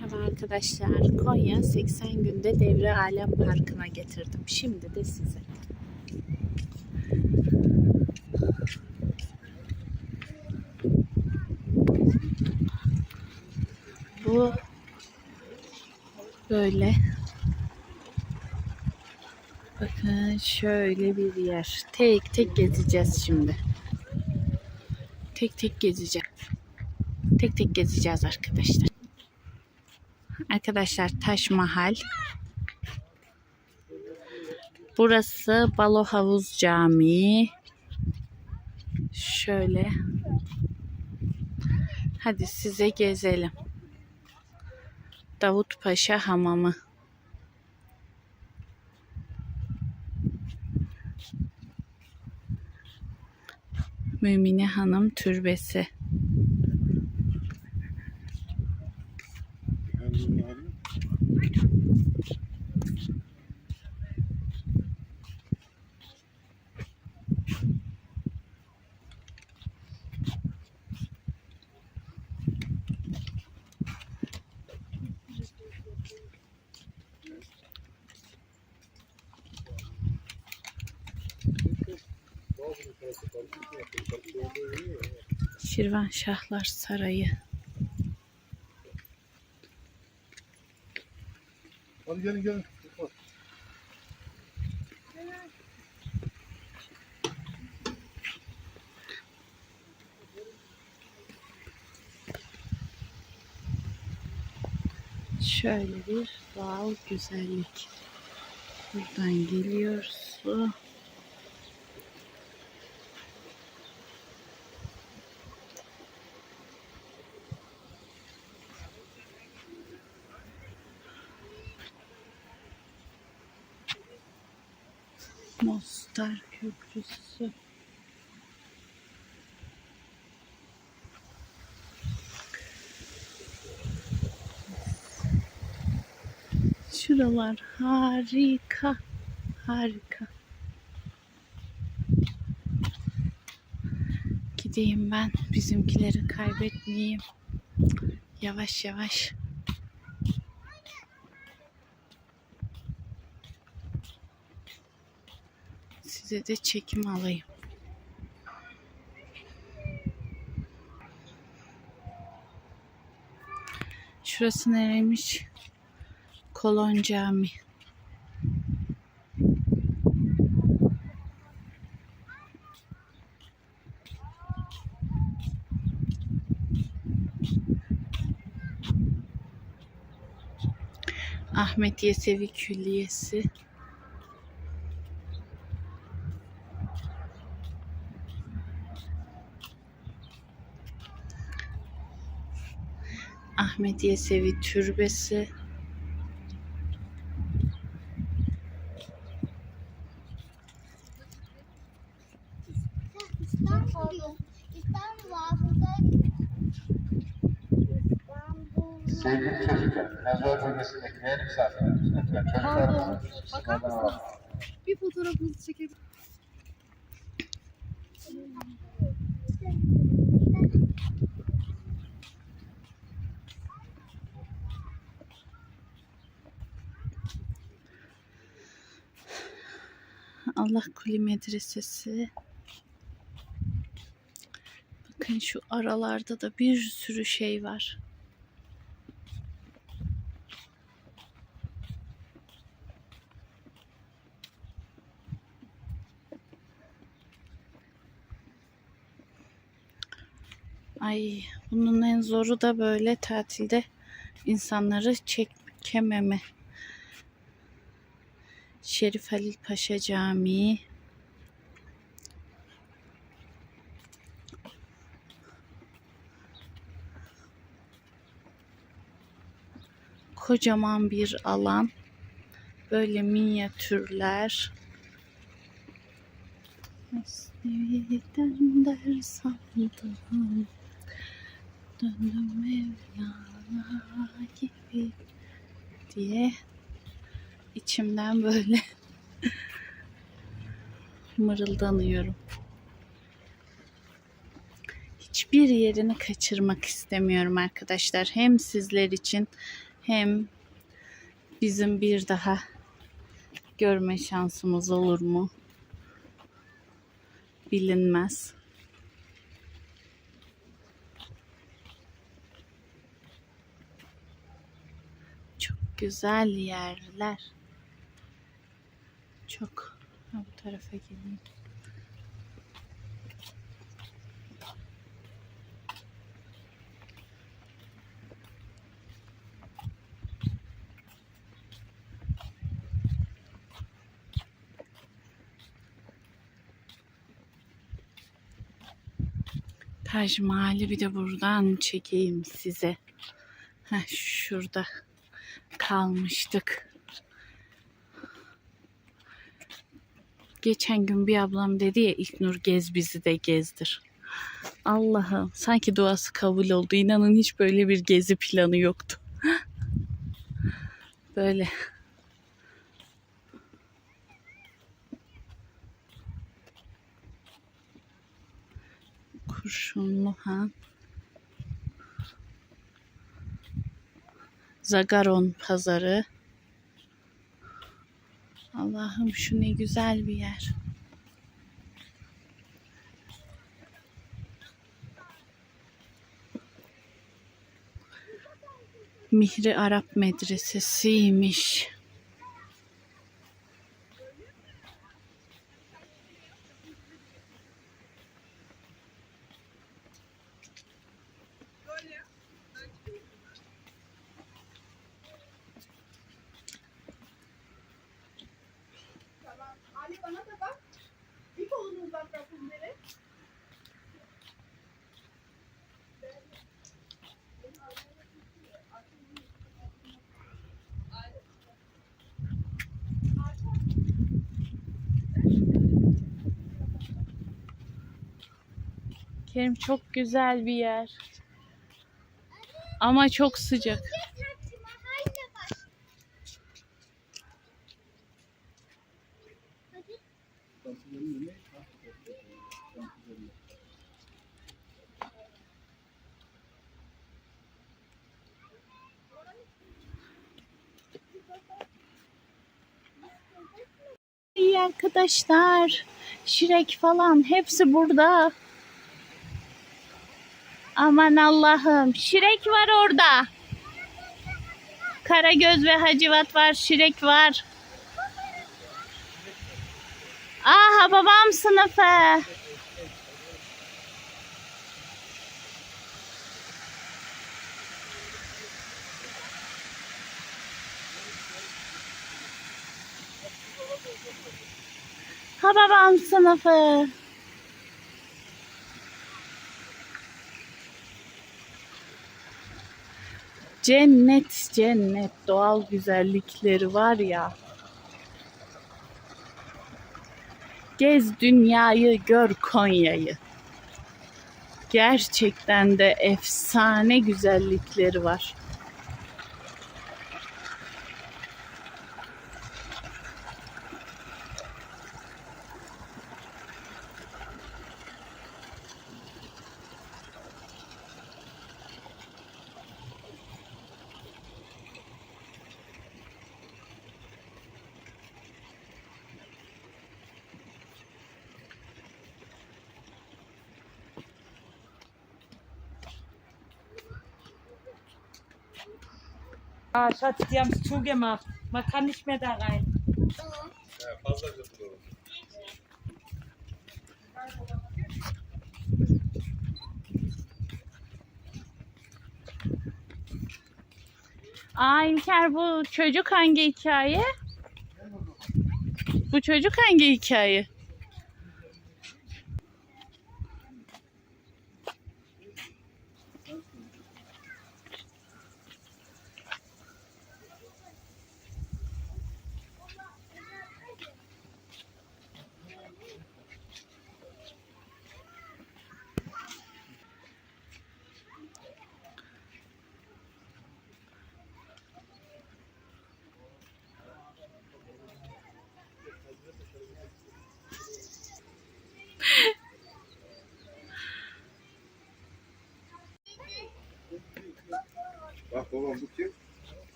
Merhaba arkadaşlar. Konya 80 günde Devre Alem Parkı'na getirdim. Şimdi de size. Bu böyle bakın şöyle bir yer. Tek tek gezeceğiz şimdi. Tek tek gezeceğim. Tek tek gezeceğiz arkadaşlar. Arkadaşlar Taş Mahal. Burası Balo Havuz Camii. Şöyle. Hadi size gezelim. Davut Paşa Hamamı. Mümine Hanım Türbesi. Şirvanşahlar Sarayı. Hadi gelin gelin. Şöyle bir doğal güzellik. Buradan geliyor su. Köprüsü. Şuralar harika. Harika. Gideyim ben. Bizimkileri kaybetmeyeyim. Yavaş yavaş. Size de çekim alayım. Şurası nereymiş? Kolon Cami. Ahmet Yesevi Külliyesi. Ahmet Yesevi Türbesi. Sevgili çocuklar, mezar bölgesindeki değerli misafirlerimiz lütfen çocuklarımızın Bakar mısınız? Bir fotoğrafınızı çekebilir Allah Kuli Medresesi. Bakın şu aralarda da bir sürü şey var. Ay bunun en zoru da böyle tatilde insanları çekememe. Şerif Halil Paşa Camii. Kocaman bir alan. Böyle minyatürler. Mesnevi'den ders aldım. Döndüm Mevlana gibi diye içimden böyle mırıldanıyorum. Hiç bir yerini kaçırmak istemiyorum arkadaşlar. Hem sizler için hem bizim bir daha görme şansımız olur mu? Bilinmez. Çok güzel yerler. Çok. Ha, bu tarafa geleyim. Taj Mahal'i bir de buradan çekeyim size. Heh, şurada kalmıştık. Geçen gün bir ablam dedi ya İlknur gez bizi de gezdir. Allah'ım sanki duası kabul oldu. İnanın hiç böyle bir gezi planı yoktu. Böyle. Kurşunlu Han. Zagaron pazarı. Allah'ım şu ne güzel bir yer. Mihri Arap Medresesi'ymiş. Bana da bak. Bir kolunuzdan bırakın beni. Kerim çok güzel bir yer. Ama çok sıcak. Arkadaşlar. Şirek falan hepsi burada. Aman Allah'ım. Şirek var orada. Karagöz ve Hacivat var. Şirek var. Aha babam sınıfı. Ha babam sınıfı. Cennet cennet doğal güzellikleri var ya. Gez dünyayı gör Konya'yı. Gerçekten de efsane güzellikleri var. Ah, Schatz, die haben es zugemacht. Man kann nicht mehr da rein. Aa İlker bu çocuk hangi hikaye? Bu çocuk hangi hikaye?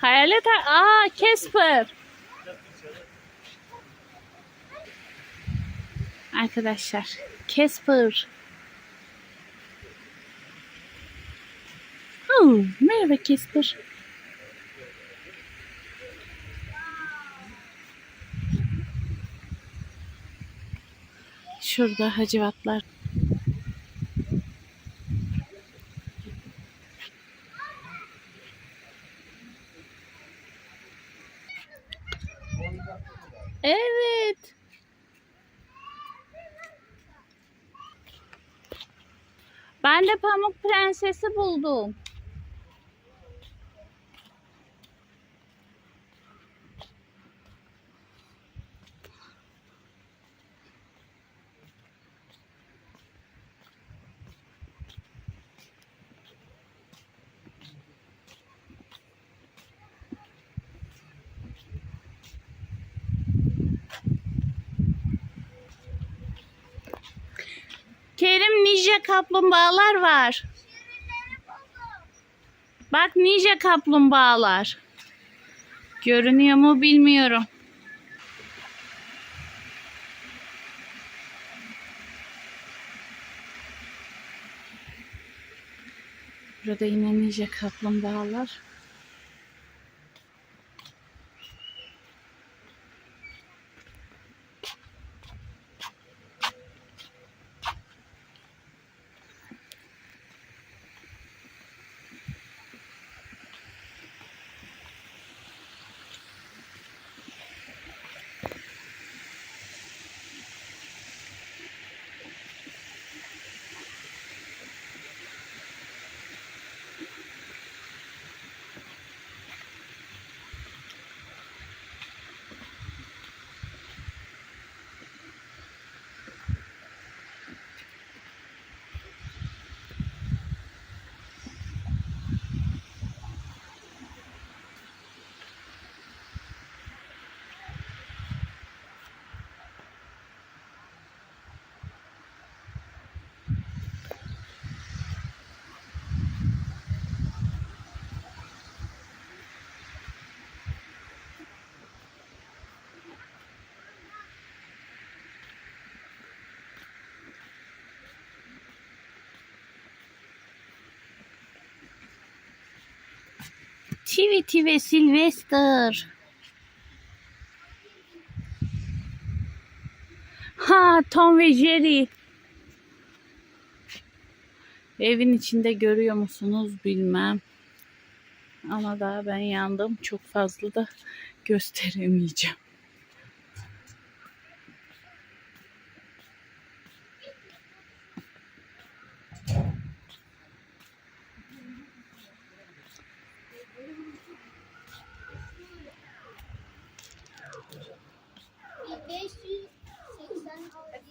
Hayalet ha- Aa Casper. Arkadaşlar Casper. Oh, merhaba Casper. Şurada hacivatlar. Evet. Ben de Pamuk Prensesi buldum. Kerim ninja kaplumbağalar var. Bak ninja kaplumbağalar. Görünüyor mu bilmiyorum. Burada yine ninja kaplumbağalar. Tweety ve Sylvester. Ha Tom ve Jerry. Evin içinde görüyor musunuz bilmem. Ama daha ben yandım. Çok fazla da gösteremeyeceğim.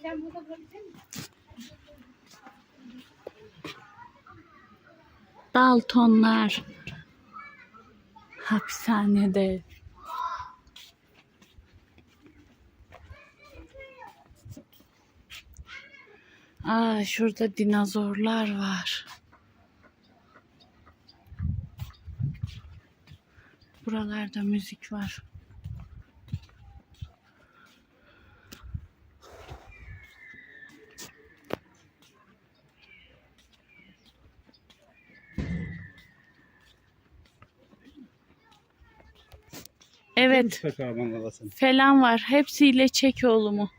Sen burada mısın? Daltonlar. Hapishanede. Aa şurada dinozorlar var. Buralarda müzik var. Evet. Mangalasın. falan var. Hepsiyle çek oğlumu.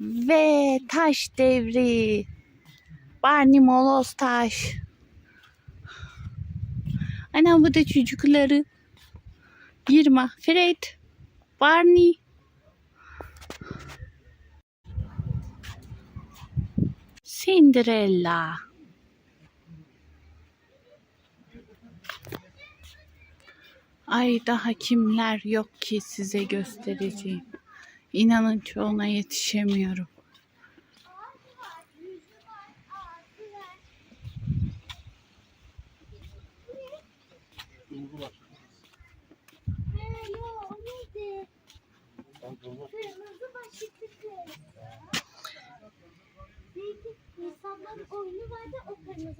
Ve taş devri. Barney Moloz taş. Ana bu da çocukları. Girma. Fred. Barney. Cinderella. Ay daha kimler yok ki size göstereceğim. İnanın çoğuna yetişemiyorum. Neydi? İnsanların oyunu vardı o kırmızı.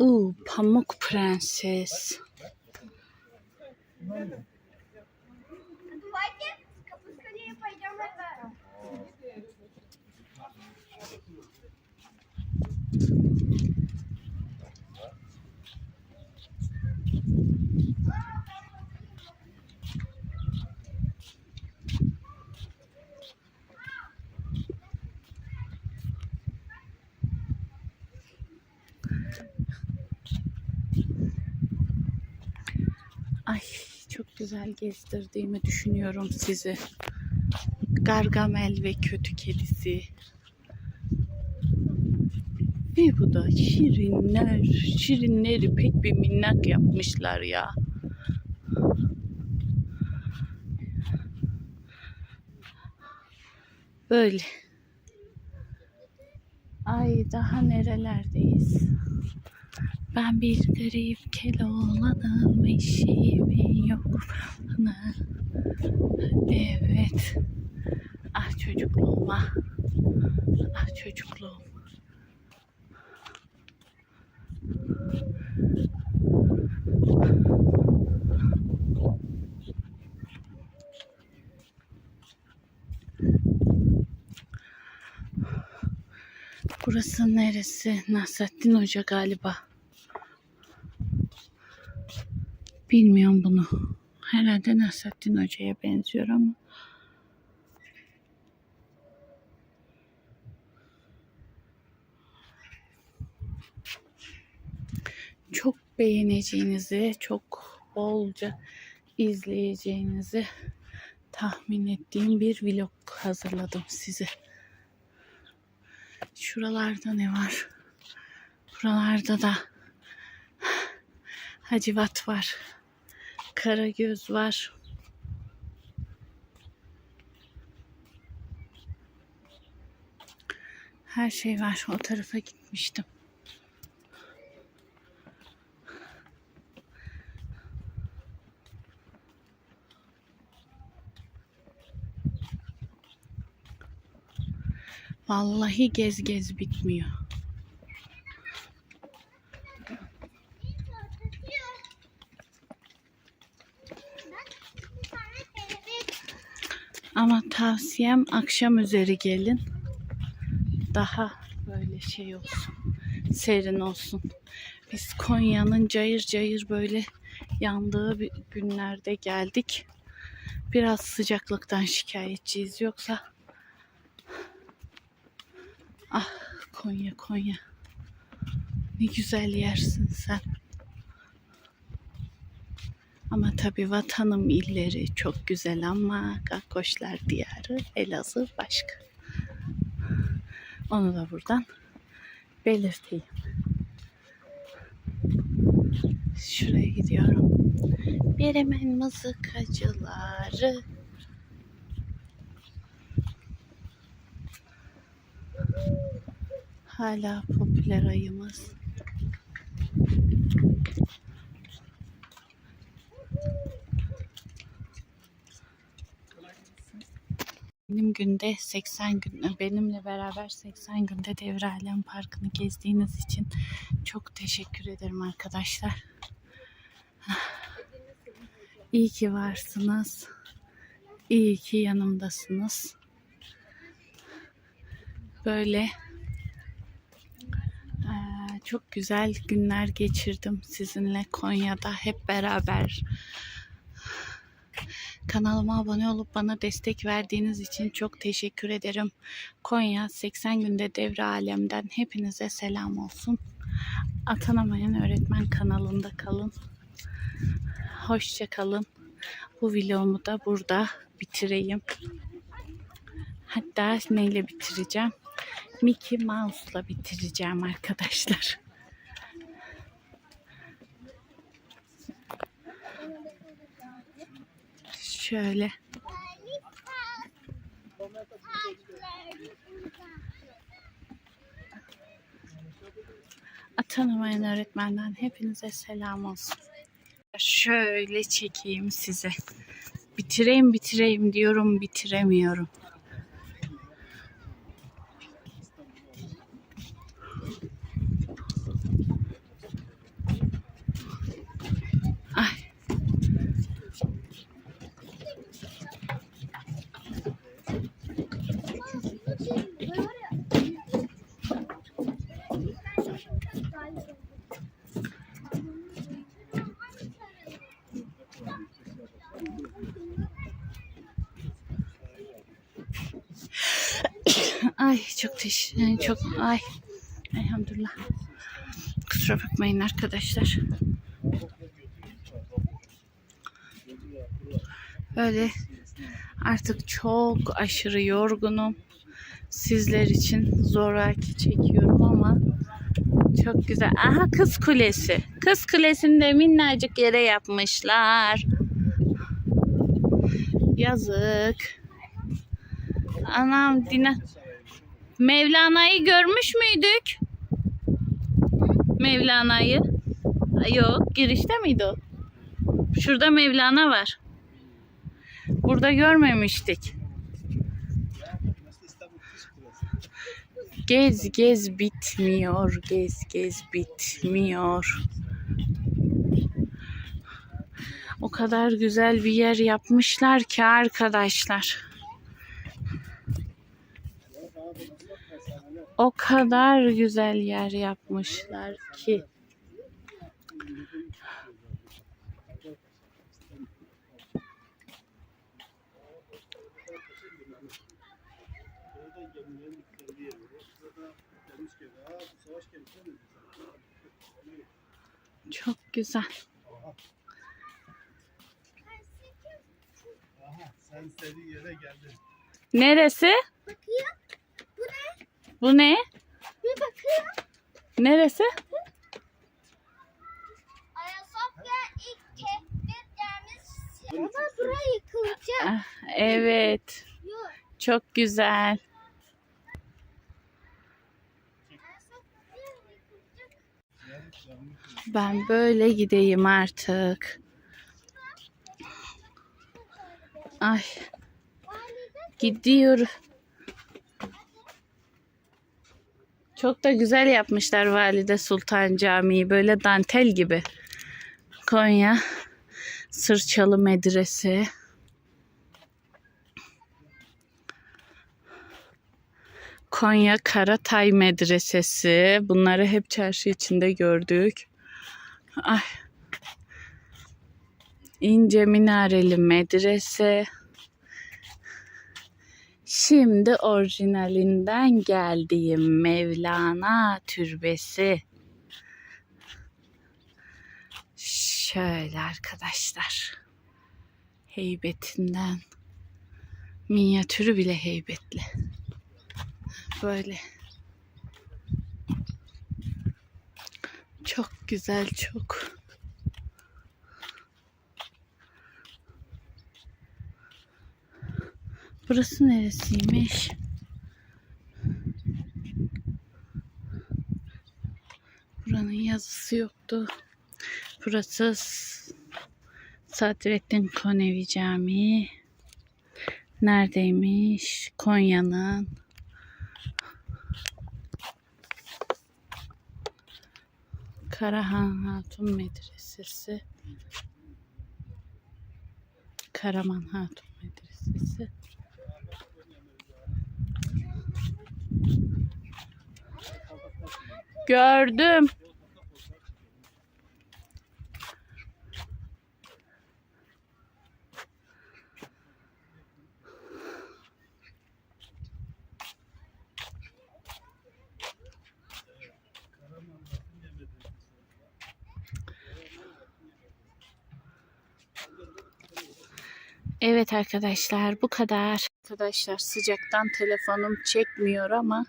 Uu, pamuk prenses. Ay çok güzel gezdirdiğimi düşünüyorum sizi. Gargamel ve kötü kedisi. Ve bu da şirinler. Şirinleri pek bir minnak yapmışlar ya. Böyle. Ay daha nerelerdeyiz? Ben bir garip keloğlanım eşiğimin yok bana. Evet. Ah çocukluğum ah. Ah çocukluğum. Burası neresi? Nasrettin Hoca galiba. Bilmiyorum bunu. Herhalde Nasrettin Hoca'ya benziyor ama. Çok beğeneceğinizi, çok bolca izleyeceğinizi tahmin ettiğim bir vlog hazırladım size. Şuralarda ne var? Buralarda da Hacivat var. Karagöz var. Her şey var. O tarafa gitmiştim. Vallahi gez gez bitmiyor. Bir tane kelebek. Ama tavsiyem akşam üzeri gelin. Daha böyle şey olsun. Serin olsun. Biz Konya'nın cayır cayır böyle yandığı günlerde geldik. Biraz sıcaklıktan şikayetçiyiz. Yoksa ah Konya Konya. Ne güzel yersin sen. Ama tabii vatanım illeri çok güzel ama Gakkoşlar diyarı Elazığ başka. Onu da buradan belirteyim. Şuraya gidiyorum. Beremen mızıkacıları. Hala popüler ayımız. Benim günde 80 gün benimle beraber 80 günde Devre Alem Parkı'nı gezdiğiniz için çok teşekkür ederim arkadaşlar. İyi ki varsınız. İyi ki yanımdasınız. Böyle çok güzel günler geçirdim sizinle Konya'da hep beraber. Kanalıma abone olup bana destek verdiğiniz için çok teşekkür ederim. Konya 80 günde devre alemden hepinize selam olsun. Atanamayan öğretmen kanalında kalın. Hoşça kalın. Bu vlogumu da burada bitireyim. Hatta neyle bitireceğim? Mickey Mouse'la bitireceğim arkadaşlar. Şöyle. Atanamayan öğretmenden hepinize selam olsun. Şöyle çekeyim size. Bitireyim bitireyim diyorum bitiremiyorum. Ay. Ay çok teşekkür çok ay elhamdülillah. Kusura bakmayın arkadaşlar. Böyle artık çok aşırı yorgunum. Sizler için zoraki çekiyorum ama çok güzel. Aha Kız Kulesi. Kız Kulesi'ni de minnacık yere yapmışlar. Yazık. Anam Dina. Mevlana'yı görmüş müydük? Mevlana'yı. Ay, Yok girişte miydi o? Şurada Mevlana var. Burada görmemiştik. Gez gez bitmiyor. Gez gez bitmiyor. O kadar güzel bir yer yapmışlar ki arkadaşlar. O kadar güzel yer yapmışlar ki. Çok güzel. Aha sen istediğin yere geldin. Neresi? Bakayım. Bu ne? Bir bakayım. Neresi? Ayasofya ilk gelmiş. Ama burayı yıkılacak. Ah, Evet. Yok. Çok güzel. Ben böyle gideyim artık. Ay. Gidiyor. Çok da güzel yapmışlar Valide Sultan Camii. Böyle dantel gibi. Konya Sırçalı Medrese. Konya Karatay Medresesi. Bunları hep çarşı içinde gördük. Ay. İnce minareli medrese. Şimdi orijinalinden geldiğim Mevlana türbesi. Şöyle arkadaşlar. Heybetinden. Minyatürü bile heybetli. Böyle. Çok güzel çok. Burası neresiymiş? Buranın yazısı yoktu. Burası Sadrettin Konevi Camii. Neredeymiş? Konya'nın. Karahan Hatun Medresesi. Karaman Hatun Medresesi. Gördüm. Evet arkadaşlar bu kadar. Arkadaşlar sıcaktan telefonum çekmiyor ama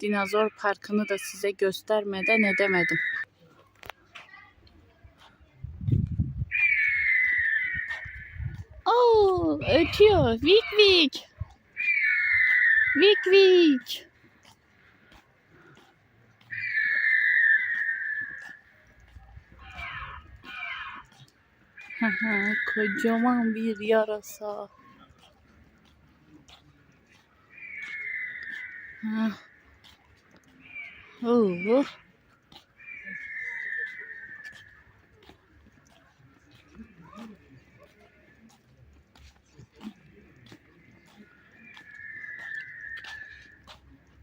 dinozor parkını da size göstermeden edemedim. Oo, ötüyor. Vik vik. Vik vik. Kocaman bir yarasa. Oo.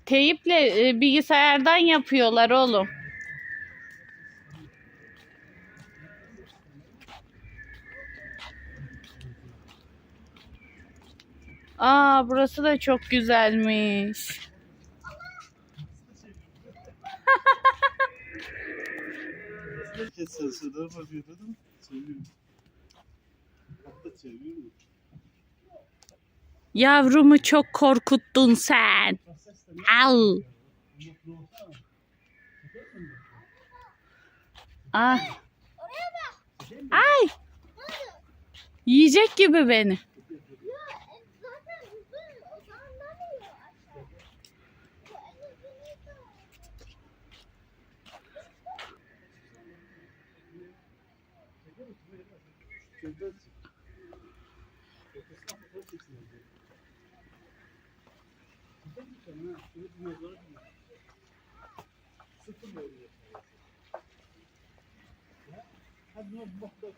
Teyple e, bilgisayardan yapıyorlar oğlum. Aa burası da çok güzelmiş. Herkes sesine bakıyor seviyorum. Yavrumu çok korkuttun sen. Al. Ah. Ay. Yiyecek gibi beni. Ya e, zaten uzun o sandalye aşağıda. Ya en uzun da. Çökersin. Çökersin ama çökersin. Çökersin ha. Şunu dinliyorlar. Sıfır veriyor. Hadi bak bak.